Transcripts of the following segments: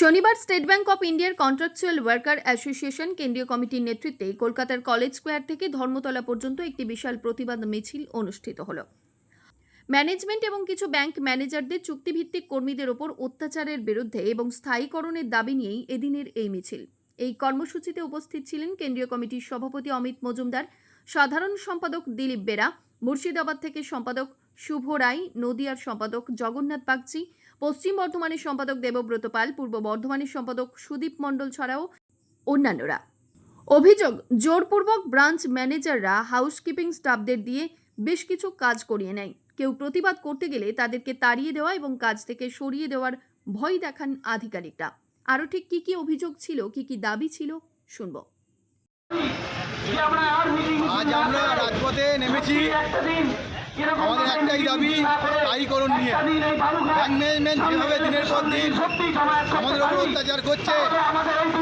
শনিবার state bank of ইন্ডিয়ার contractual worker association কেন্দ্রীয় কমিটির নেতৃত্বে কলকাতার কলেজ স্কোয়ার থেকে ধর্মতলা পর্যন্ত একটি বিশাল প্রতিবাদ মিছিল অনুষ্ঠিত হলো। ম্যানেজমেন্ট এবং কিছু ব্যাংক ম্যানেজারদের চুক্তিভিত্তিক কর্মীদের ওপর অত্যাচারের বিরুদ্ধে এবং স্থায়ীকরণের দাবি নিয়েই এদিনের এই মিছিল। এই কর্মসূচিতে উপস্থিত ছিলেন কেন্দ্রীয় কমিটির সভাপতি অমিত মজুমদার, সাধারণ সম্পাদক দিলীপ বেরা, মুর্শিদাবাদ থেকে সম্পাদক শুভ রায়, নদিয়ার সম্পাদক জগন্নাথ বাগচি পশ্চিম বর্ধমানের সম্পাদক দেবব্রত পাল, পূর্ব বর্ধমানের সম্পাদক সুদীপ মণ্ডল ছাড়াও অন্যান্যরা। অভিযোগ, জোরপূর্বক ব্রাঞ্চ ম্যানেজাররা হাউসকিপিং স্টাফদের দিয়ে বেশ কিছু কাজ করিয়ে নেয়। কেউ প্রতিবাদ করতে গেলে তাদেরকে তাড়িয়ে দেওয়া এবং কাজ থেকে সরিয়ে দেওয়ার ভয় দেখান আধিকারিকরা। আরও ঠিক কী কী অভিযোগ ছিল, কি কি দাবি ছিল, শুনব। আজ আমরা রাজপথে নেমেছি। আমাদের একটাই দাবি স্থায়ীকরণ নিয়ে। ব্যাংক ম্যানেজমেন্ট যেভাবে দিনের পর দিন আমাদের উপর অত্যাচার করছে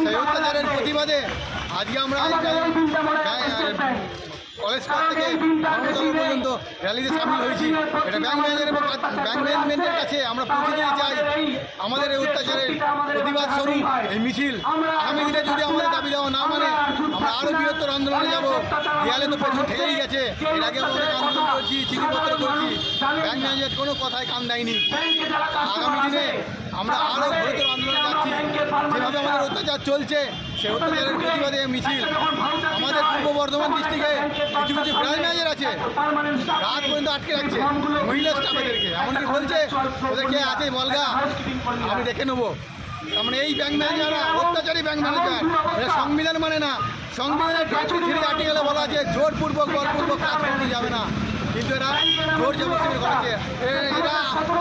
সেই অত্যাচারের প্রতিবাদে আজকে আমরা কলেজ স্কোয়ার থেকে ধর্মতলা পর্যন্ত র্যালিতে সামিল হয়েছি। এটা ব্যাংক ম্যানেজারের ব্যাংক ম্যানেজমেন্টের কাছে আমরা পৌঁছে দিতে চাই। আমাদের এই অত্যাচারের প্রতিবাদ স্বরূপ এই মিছিল। আগামী দিনে যদি আমাদের দাবি দেওয়া না মানে আমরা আরও বৃহত্তর আন্দোলনে যাব। দেয়ালে তো পেছন ঠেকেই গেছে। এর আগে অনেক আন্দোলন করছি চিঠিপত্র করছি। ব্যাংক ম্যানেজার কোনো কথায় কান দেয়নি। আগামী দিনে আমরা আরও বৃহত্তর আন্দোলনে যাচ্ছি। যেভাবে আমাদের অত্যাচার চলছে, সেই অত্যাচারের প্রতিবাদে মিছিল। আমাদের পূর্ব বর্ধমান ডিস্ট্রিক্টে কিছু কিছু ব্রাঞ্চ ম্যানেজার আছে। রাত পর্যন্ত আটকে রাখছে। মহিলা স্টাফেদেরকে এমনকি বলছে ওদেরকে আছে বলগা? আমি দেখে নেব। তার মানে এই ব্যাংক ম্যানেজাররা অত্যাচারী ব্যাংক ম্যানেজার। সংবিধান মানে না। সংবিধানের টোয়েন্টি থ্রি আর্টিকেলে বলা আছে, জোরপূর্বক, বলপূর্বক কাজ করানো যাবে না। কিন্তু এরা জোর জবরদস্তি করেছে এরা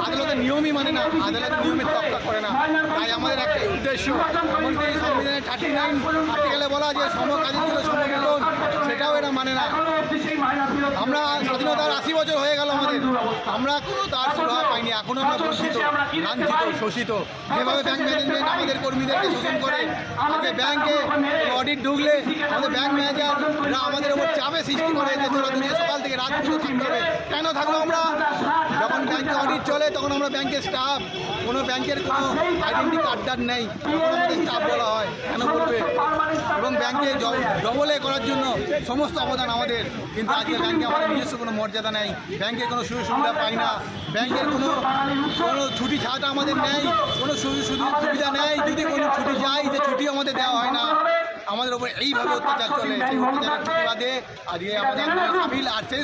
আদালতের নিয়মই মানে না, আদালতের নিয়মের তক্কা করে না। তাই আমাদের একটাই উদ্দেশ্য সংবিধানের থার্টি নাইন আর্টিকেলে বলা আছে সমকাজের জন্য সমবেতন সেটাও এরা মানে না। আমরা স্বাধীনতার আশি বছর হয়ে গেল আমাদের। আমরা কোনো তার সুরা পাইনি এখনও আমরা বঞ্চিত লাঞ্ছিত শোষিত। যেভাবে ব্যাংক ম্যানেজমেন্ট আমাদের কর্মীদেরকে শোষণ করে আজকে ব্যাংকে অডিট ঢুকলে আমাদের ব্যাংক ম্যানেজাররা আমাদের ওপর চাপে সৃষ্টি করে যে তোরা সকাল থেকে রাত পর্যন্ত থাকতে হবে। কেন থাকল আমরা? চলে, তখন আমরা ব্যাংকের স্টাফ কোনো ব্যাংকের কোনো আইডেন্টি কার্ড নেই আমাদের স্টাফ বলা হয়, কেন বলবে এবং ব্যাংকে ডবলে করার জন্য সমস্ত অবদান আমাদের, কিন্তু আজকে ব্যাংকে আমাদের নিজস্ব কোনো মর্যাদা নেই ব্যাংকের কোনো সুযোগ সুবিধা পাই না ব্যাংকের কোনো কোনো ছুটি ছাড়া আমাদের নেই, কোনো সুযোগ সুবিধা নেই, যদি কোনো ছুটি যাই যে ছুটি আমাদের দেওয়া হয় না, আমাদের ওপর এইভাবে অত্যাচার চলে, সেই অত্যাচারের প্রতিবাদে আজকে আমাদের আর সেই